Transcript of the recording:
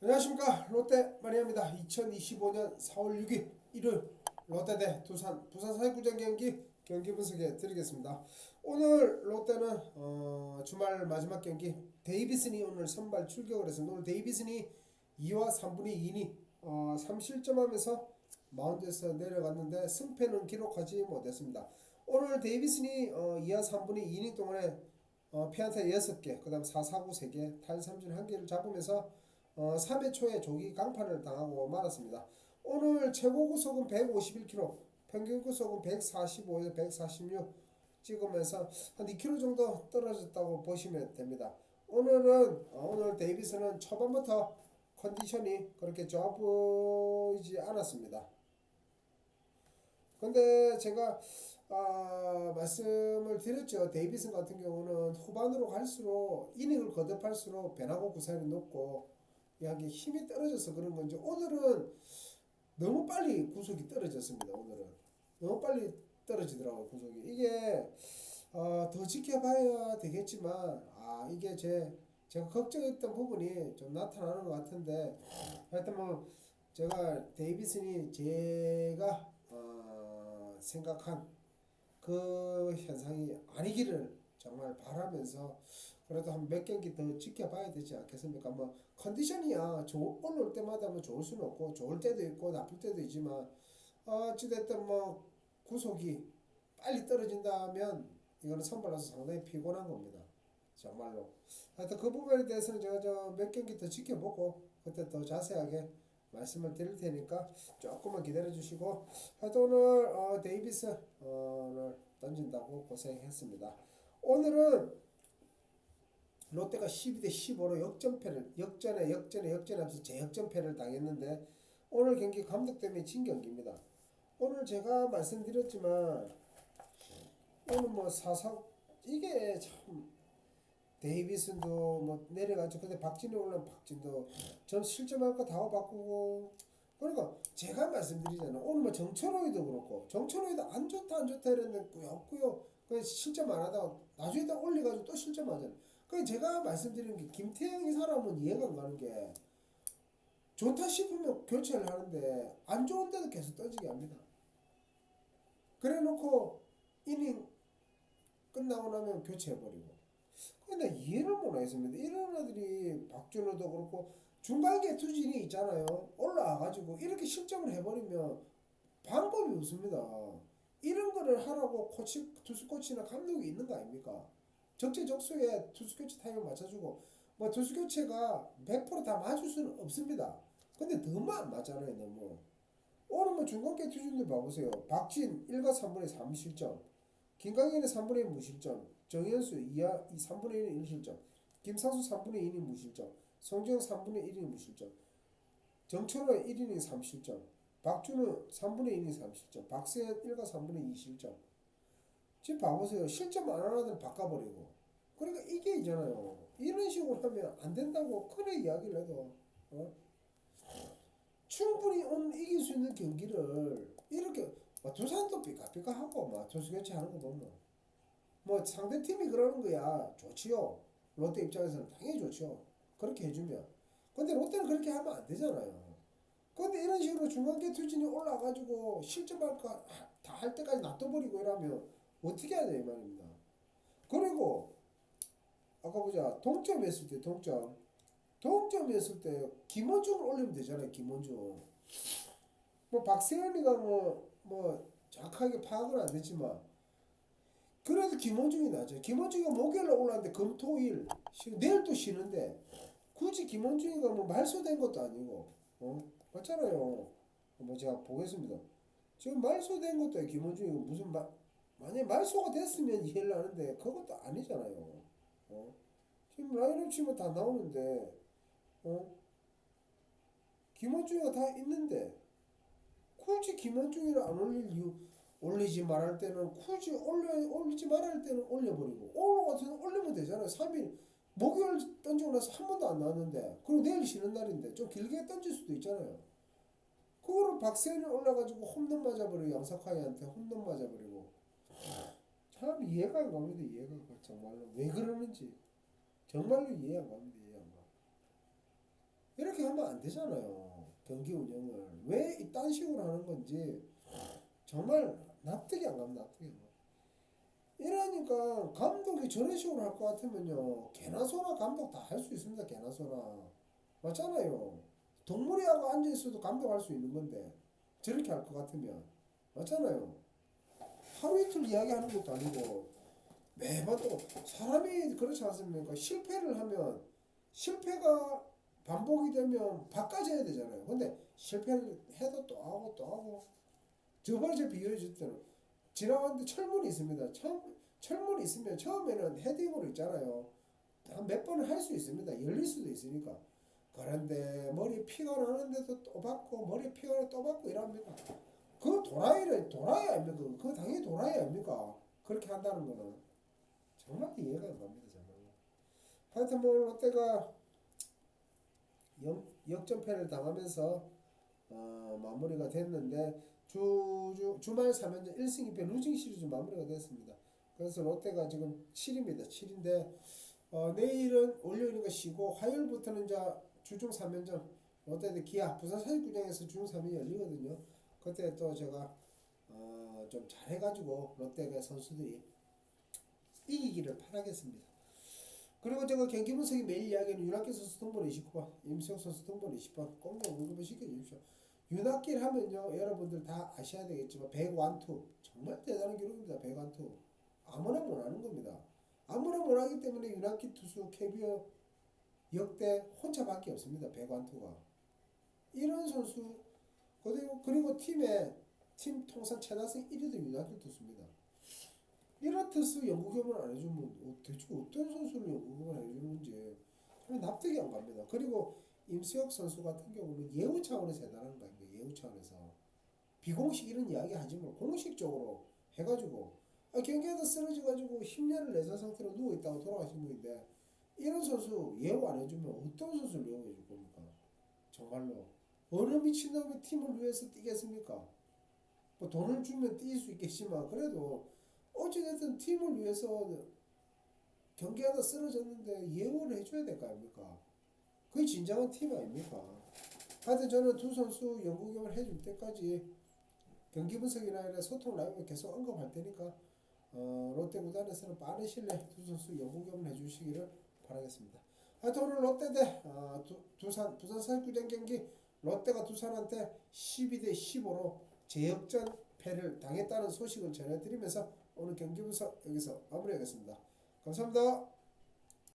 안녕하십니까 롯데 마리아입니다. 2025년 4월 6일 일요일 롯데 대 두산 부산 사회구장 경기 경기 분석해 드리겠습니다. 오늘 롯데는 어, 주말 마지막 경기 데이비슨이 오늘 선발 출격을 해서 오늘 데이비슨이 2와 3분의 2이니 어, 3실점하면서 마운드에서 내려갔는데 승패는 기록하지 못했습니다. 오늘 데이비슨이 어, 2와 3분의 2이닝 동안에 어, 피안타 6개, 그 다음 4사구 3개, 탈삼진 1개를 잡으면서 어, 3회 초에 조기 강판을 당하고 말았습니다. 오늘 최고 구속은 151km, 평균 구속은 145에서 146 찍으면서 한 2km 정도 떨어졌다고 보시면 됩니다. 오늘은 어, 오늘 데이비스는 초반부터 컨디션이 그렇게 좋아 보이지 않았습니다. 근데 제가 아, 말씀을 드렸죠. 데이비슨 같은 경우는 후반으로 갈수록 이닝을 거듭할수록 변화구 구사율이 높고 이게 힘이 떨어져서 그런 건지 오늘은 너무 빨리 구속이 떨어졌습니다. 오늘은 너무 빨리 떨어지더라고요 구속이 이게 어, 더 지켜봐야 되겠지만 아 이게 제 제가 걱정했던 부분이 좀 나타나는 것 같은데 하여튼 뭐 제가 데이비슨이 제가 어, 생각한 그 현상이 아니기를 정말 바라면서 그래도 한 몇 경기 더 지켜봐야 되지 않겠습니까? 뭐 컨디션이야 좋 올라올 때마다 뭐 좋을 수는 없고 좋을 때도 있고 나쁠 때도 있지만 어, 어찌됐든 뭐 구속이 빨리 떨어진다면 이거는 선발로서 상당히 피곤한 겁니다. 정말로. 하여튼 그 부분에 대해서는 제가 저 몇 경기 더 지켜보고 그때 더 자세하게 말씀을 드릴 테니까 조금만 기다려 주시고 하여튼 오늘 어, 데이비스 어, 를 던진다고 고생했습니다. 오늘은 롯데가 12대 15로 역전패를 역전에 역전에 역전하면서 재역전패를 당했는데 오늘 경기 감독 때문에 진 경기입니다. 오늘 제가 말씀드렸지만 오늘 뭐 사사 이게 참 데이비슨도 뭐 내려가죠. 근데 박진이 올라면 박진도 점 실점할 거 다 바꾸고 그러니까 제가 말씀드리잖아요. 오늘 뭐 정철호이도 그렇고 정철호이도 안 좋다 안 좋다 이랬는데 꾸역꾸역 그 실점 안 하다가 나중에 다 올려가지고 또 실점하잖아요. 그 제가 말씀드리는 게 김태형 이 사람은 이해가 안 가는 게 좋다 싶으면 교체를 하는데 안 좋은데도 계속 던지게 합니다. 그래 놓고 이닝 끝나고 나면 교체해버리고. 근데 이해를 못하겠습니다. 이런 애들이 박준호도 그렇고 중간계 투진이 있잖아요. 올라와가지고 이렇게 실점을 해버리면 방법이 없습니다. 이런 거를 하라고 코치, 투수 코치나 감독이 있는 거 아닙니까? 적재적소에 투수 교체 타임을 맞춰주고 뭐 투수 교체가 100%다 맞을 수는 없습니다. 근데 안 맞잖아요, 너무. 오늘 뭐 중간계 투수들 봐보세요. 박진 1과 3분의 3 실점, 김강현의 3분의 1 무실점, 정현수 2와 3분의 1 1실점, 김상수 3분의 1이 무실점, 성재형 3분의 1이 무실점, 정철호 1이닝 3실점, 박준호 3분의 1이닝 3실점, 박세현 1과 3분의 2 실점. 지금 봐보세요. 실점 안 하는 애들 바꿔버리고. 그러니까 이게 있잖아요. 이런 식으로 하면 안 된다고 큰애 이야기를 해도, 어? 충분히 오늘 이길 수 있는 경기를 이렇게 뭐 두산도 삐까삐까하고 막 투수 교체 하는 거 보면 뭐 상대 팀이 그러는 거야 좋지요 롯데 입장에서는 당연히 좋죠 그렇게 해주면 근데 롯데는 그렇게 하면 안 되잖아요 근데 이런 식으로 중간계 투진이 올라가지고 실점할까 다할 때까지 놔둬버리고 이러면 어떻게 돼이 말입니다. 그리고 아까 보자 동점했을 때 동점. 동점했을 때 김원중을 올리면 되잖아요 김원중. 뭐 박세현이가 뭐뭐 정확하게 파악은 안 되지만 그래도 김원중이 나죠. 김원중이가 목요일에 올라왔는데 금토일 쉬- 내일 또 쉬는데 굳이 김원중이가 뭐 말소된 것도 아니고 어? 맞잖아요. 뭐 제가 보겠습니다. 지금 말소된 것도 아니고 김원중이가 무슨 말 만약에 말소가 됐으면 이해를 하는데 그것도 아니잖아요. 어? 지금 라인업 치면 다 나오는데 어? 김원중이가 다 있는데 굳이 김원중이를 안 올릴 이유 올리지 말할 때는 굳이 올려 올리지 말할 때는 올려버리고 오늘 같은 경 올리면 되잖아요. 3일 목요일 던지고 나서 한 번도 안 나왔는데 그리고 내일 쉬는 날인데 좀 길게 던질 수도 있잖아요. 그거를 박세현이 올라가지고 홈런 맞아버리고 양석하이한테 홈런 맞아버리고 참 이해가 안 갑니다 이해가 안 가. 정말로 왜 그러는지 정말로 이해 안 갑니다 이해 안 가. 이렇게 하면 안 되잖아요. 경기 운영을 왜 이딴 식으로 하는 건지 정말 납득이 안 갑니다. 납득이 안 가. 이러니까 감독이 저런 식으로 할 것 같으면요 개나 소나 감독 다 할 수 있습니다. 개나 소나 맞잖아요. 동물이 하고 앉아 있어도 감독할 수 있는 건데 저렇게 할 것 같으면 맞잖아요. 하루 이틀 이야기하는 것도 아니고 매번 또 사람이 그렇지 않습니까? 실패를 하면 실패가 반복이 되면 바꿔져야 되잖아요. 근데 실패를 해도 또 하고 또 하고 저번에 제가 비교해 줄 때는 지나가는데 철문이 있습니다. 철, 철문이 있으면 처음에는 헤딩으로 있잖아요. 한 몇 번은 할 수 있습니다. 열릴 수도 있으니까. 그런데 머리 피가 나는데도 또 받고 머리 피가 나또 받고 이럽니다. 그 도라이를 도라이 아닙니까? 그 당연히 도라이 아닙니까? 그렇게 한다는 거는 정말 이해가 안 갑니다. 정말. 하여튼 뭐 롯데가 역, 역전패를 당하면서 어, 마무리가 됐는데 주, 주, 주말 3연전 1승 2패 루징 시리즈 마무리가 됐습니다. 그래서 롯데가 지금 7입니다. 7인데 어, 내일은 월요일인가 쉬고 화요일부터는 이제 주중 3연전 롯데 대 기아 부산 사직구장에서 주중 3연전 열리거든요. 그때 또 제가 어, 좀 잘해가지고 롯데가 선수들이 이기기를 바라겠습니다. 그리고 제가 경기 분석이 매일 이야기하는 윤학길 선수 등번 29번, 임수혁 선수 등번 20번 꼭좀 언급을 시켜주십시오. 윤학길 하면요 여러분들 다 아셔야 되겠지만 100완투 정말 대단한 기록입니다. 100완투 아무나 못하는 겁니다. 아무나 못하기 때문에 윤학길 투수 캐비어 역대 혼자밖에 없습니다. 100완투가 이런 선수 그리고 그리고 팀의 팀 통산 최다승 1위도 윤학길 투수입니다. 이런 투수 연구 겸을 안 해주면 어, 대체 어떤 선수를 연구 겸을 해주는지 납득이 안 갑니다. 그리고 임수혁 선수 같은 경우는 예우 차원에서 대단한 거 아닙니까? 예우 차원에서 비공식 이런 이야기 하지 말고 공식적으로 해가지고 아, 경기에서 쓰러져가지고 힘내를 내서 상태로 누워 있다고 돌아가신 분인데 이런 선수 예우 안 해주면 어떤 선수를 예우해 줄 겁니까? 정말로 어느 미친놈이 팀을 위해서 뛰겠습니까? 뭐 돈을 주면 뛸 수 있겠지만 그래도 어찌됐든 팀을 위해서 경기하다 쓰러졌는데 예우를 해줘야 될 거 아닙니까? 그게 진정한 팀 아닙니까? 하여튼 저는 두 선수 연구 경을 해줄 때까지 경기 분석이나 이런 소통 라이브 계속 언급할 테니까 어, 롯데 구단에서는 빠른 내에 두 선수 연구 경을 해주시기를 바라겠습니다. 하여튼 오늘 롯데 대 어, 두, 두산 부산 사직구장 경기 롯데가 두산한테 12대 15로 재역전 패를 당했다는 소식을 전해드리면서 오늘 경기 분석 여기서 마무리하겠습니다. 감사합니다.